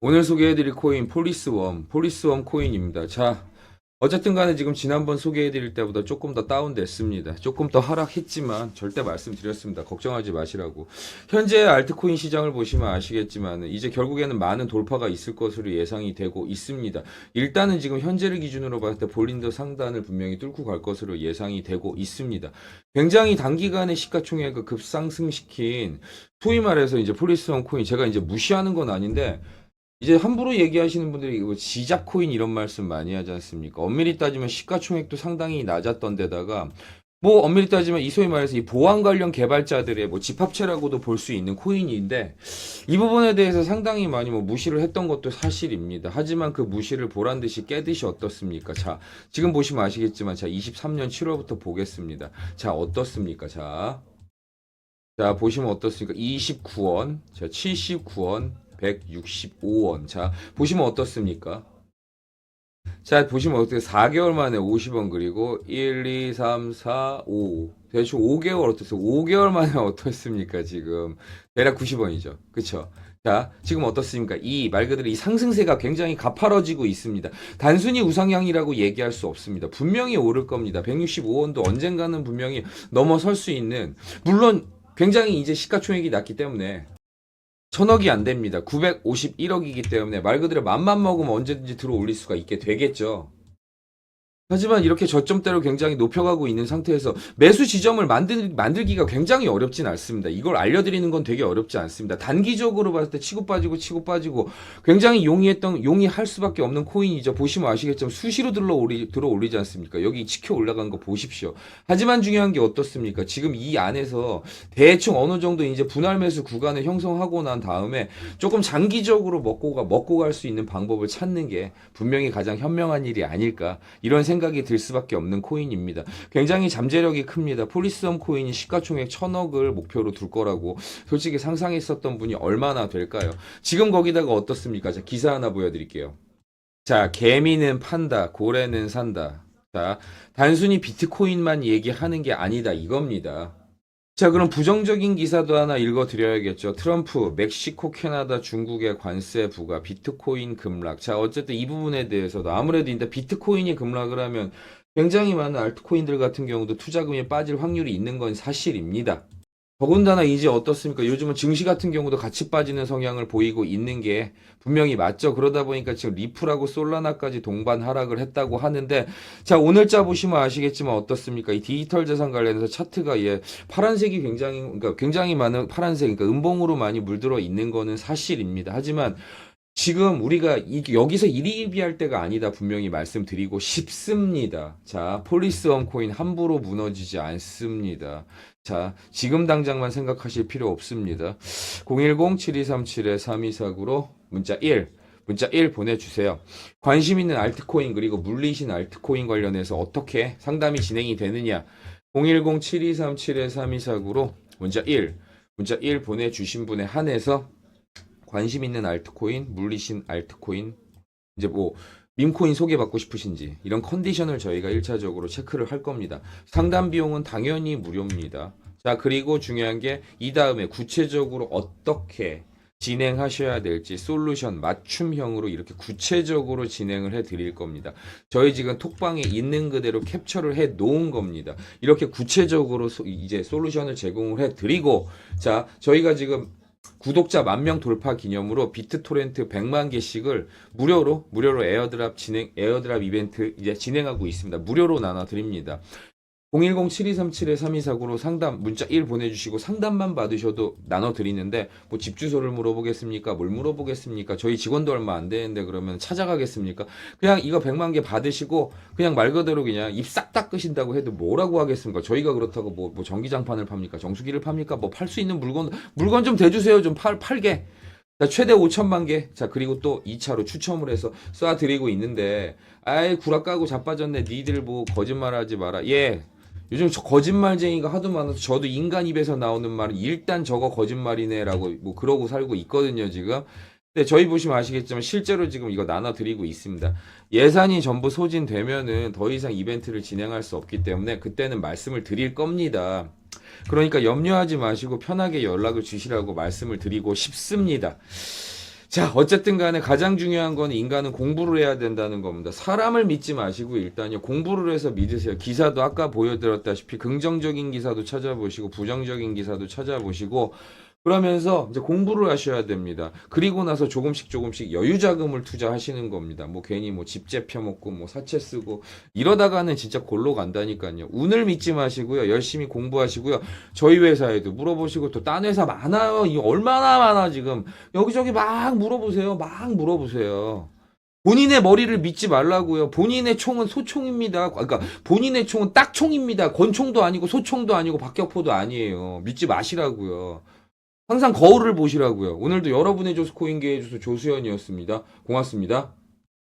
오늘 소개해드릴 코인 폴리스웜, 폴리스웜 코인입니다. 자, 어쨌든 간에 지금 지난번 소개해드릴 때보다 조금 더 다운됐습니다. 조금 더 하락했지만 절대 말씀드렸습니다. 걱정하지 마시라고. 현재 알트코인 시장을 보시면 아시겠지만 이제 결국에는 많은 돌파가 있을 것으로 예상이 되고 있습니다. 일단은 지금 현재를 기준으로 봤을 때 볼린더 상단을 분명히 뚫고 갈 것으로 예상이 되고 있습니다. 굉장히 단기간에 시가총액을 급상승시킨 소위 말해서 이제 폴리스웜 코인 제가 이제 무시하는 건 아닌데 이제 함부로 얘기하시는 분들이 이거 지작 코인 이런 말씀 많이 하지 않습니까? 엄밀히 따지면 시가총액도 상당히 낮았던 데다가 뭐 엄밀히 따지면 이 소위 말해서 이 보안 관련 개발자들의 뭐 집합체라고도 볼 수 있는 코인인데 이 부분에 대해서 상당히 많이 뭐 무시를 했던 것도 사실입니다. 하지만 그 무시를 보란 듯이 깨듯이 어떻습니까? 자, 지금 보시면 아시겠지만 자, 23년 7월부터 보겠습니다. 자, 어떻습니까? 자. 자, 보시면 어떻습니까? 29원, 자, 79원, 165원. 자, 보시면 어떻습니까? 자, 보시면 어떻게 4개월 만에 50원 그리고 1, 2, 3, 4, 5. 대충 5개월 어떻습니까? 5개월 만에 어떻습니까? 지금 대략 90원이죠. 그쵸? 자, 지금 어떻습니까? 이 말 그대로 이 상승세가 굉장히 가파라지고 있습니다. 단순히 우상향이라고 얘기할 수 없습니다. 분명히 오를 겁니다. 165원도 언젠가는 분명히 넘어설 수 있는 물론 굉장히 이제 시가총액이 낮기 때문에 천억이 안 됩니다. 951억이기 때문에 말 그대로 맘만 먹으면 언제든지 들어 올릴 수가 있게 되겠죠. 하지만 이렇게 저점대로 굉장히 높여가고 있는 상태에서 매수 지점을 만들, 만들기가 굉장히 어렵진 않습니다. 이걸 알려드리는 건 되게 어렵지 않습니다. 단기적으로 봤을 때 치고 빠지고 치고 빠지고 굉장히 용이했던, 용이할 수밖에 없는 코인이죠. 보시면 아시겠지만 수시로 들어 올리, 들어 올리지 않습니까? 여기 지켜 올라간 거 보십시오. 하지만 중요한 게 어떻습니까? 지금 이 안에서 대충 어느 정도 이제 분할 매수 구간을 형성하고 난 다음에 조금 장기적으로 먹고 가, 먹고 갈 수 있는 방법을 찾는 게 분명히 가장 현명한 일이 아닐까. 이런 생각 이 들 수밖에 없는 코인입니다. 굉장히 잠재력이 큽니다. 폴리스엄 코인이 시가총액 천억을 목표로 둘 거라고 솔직히 상상했었던 분이 얼마나 될까요? 지금 거기다가 어떻습니까? 자, 기사 하나 보여드릴게요. 자, 개미는 판다, 고래는 산다. 자, 단순히 비트코인만 얘기하는 게 아니다 이겁니다. 자, 그럼 부정적인 기사도 하나 읽어드려야겠죠. 트럼프, 멕시코, 캐나다, 중국의 관세 부과, 비트코인 급락. 자, 어쨌든 이 부분에 대해서도 아무래도 이제 비트코인이 급락을 하면 굉장히 많은 알트코인들 같은 경우도 투자금이 빠질 확률이 있는 건 사실입니다. 더군다나 이제 어떻습니까? 요즘은 증시 같은 경우도 같이 빠지는 성향을 보이고 있는 게 분명히 맞죠. 그러다 보니까 지금 리플하고 솔라나까지 동반 하락을 했다고 하는데 자, 오늘자 보시면 아시겠지만 어떻습니까? 이 디지털 자산 관련해서 차트가 예, 파란색이 굉장히 그러니까 굉장히 많은 파란색 그러니까 음봉으로 많이 물들어 있는 거는 사실입니다. 하지만 지금 우리가 이, 여기서 일희비할 때가 아니다 분명히 말씀드리고 싶습니다. 자, 폴리스 원 코인 함부로 무너지지 않습니다. 자, 지금 당장만 생각하실 필요 없습니다. 010-7237-3249로 문자 1, 문자 1 보내주세요. 관심 있는 알트코인 그리고 물리신 알트코인 관련해서 어떻게 상담이 진행이 되느냐 010-7237-3249로 문자 1, 문자 1 보내주신 분에 한해서 관심 있는 알트코인, 물리신 알트코인, 이제 뭐 밈코인 소개받고 싶으신지 이런 컨디션을 저희가 1차적으로 체크를 할 겁니다. 상담 비용은 당연히 무료입니다. 자, 그리고 중요한 게 이 다음에 구체적으로 어떻게 진행하셔야 될지 솔루션 맞춤형으로 이렇게 구체적으로 진행을 해 드릴 겁니다. 저희 지금 톡방에 있는 그대로 캡처를 해 놓은 겁니다. 이렇게 구체적으로 소- 이제 솔루션을 제공을 해 드리고 자, 저희가 지금 구독자 만 명 돌파 기념으로 비트토렌트 100만 개씩을 무료로 무료로 에어드랍 진행 에어드랍 이벤트 이제 진행하고 있습니다. 무료로 나눠 드립니다. 010-7237-3249로 상담 문자 1 보내주시고 상담만 받으셔도 나눠 드리는데 뭐 집 주소를 물어보겠습니까? 뭘 물어보겠습니까? 저희 직원도 얼마 안 되는데 그러면 찾아가겠습니까? 그냥 이거 100만 개 받으시고 그냥 말 그대로 그냥 입 싹 닦으신다고 해도 뭐라고 하겠습니까? 저희가 그렇다고 뭐, 뭐 전기장판을 팝니까? 정수기를 팝니까? 뭐 팔 수 있는 물건 물건 좀 대주세요. 좀 팔, 팔게. 자, 최대 5천만 개. 자, 그리고 또 2차로 추첨을 해서 쏴드리고 있는데, 아이, 구라 까고 자빠졌네. 니들 뭐 거짓말 하지 마라. 예. 요즘 저 거짓말쟁이가 하도 많아서 저도 인간 입에서 나오는 말은 일단 저거 거짓말이네라고 뭐 그러고 살고 있거든요, 지금. 근데 저희 보시면 아시겠지만 실제로 지금 이거 나눠드리고 있습니다. 예산이 전부 소진되면은 더 이상 이벤트를 진행할 수 없기 때문에 그때는 말씀을 드릴 겁니다. 그러니까 염려하지 마시고 편하게 연락을 주시라고 말씀을 드리고 싶습니다. 자, 어쨌든 간에 가장 중요한 건 인간은 공부를 해야 된다는 겁니다. 사람을 믿지 마시고 일단요, 공부를 해서 믿으세요. 기사도 아까 보여드렸다시피 긍정적인 기사도 찾아보시고, 부정적인 기사도 찾아보시고, 그러면서 이제 공부를 하셔야 됩니다. 그리고 나서 조금씩 조금씩 여유 자금을 투자하시는 겁니다. 뭐 괜히 뭐 집재 펴먹고 뭐 사채 쓰고 이러다가는 진짜 골로 간다니까요. 운을 믿지 마시고요. 열심히 공부하시고요. 저희 회사에도 물어보시고 또 딴 회사 많아요. 이 얼마나 많아 지금. 여기저기 막 물어보세요. 막 물어보세요. 본인의 머리를 믿지 말라고요. 본인의 총은 소총입니다. 그러니까 본인의 총은 딱총입니다. 권총도 아니고 소총도 아니고 박격포도 아니에요. 믿지 마시라고요. 항상 거울을 보시라고요. 오늘도 여러분의 조스코인계의 주소 조수연이었습니다. 고맙습니다.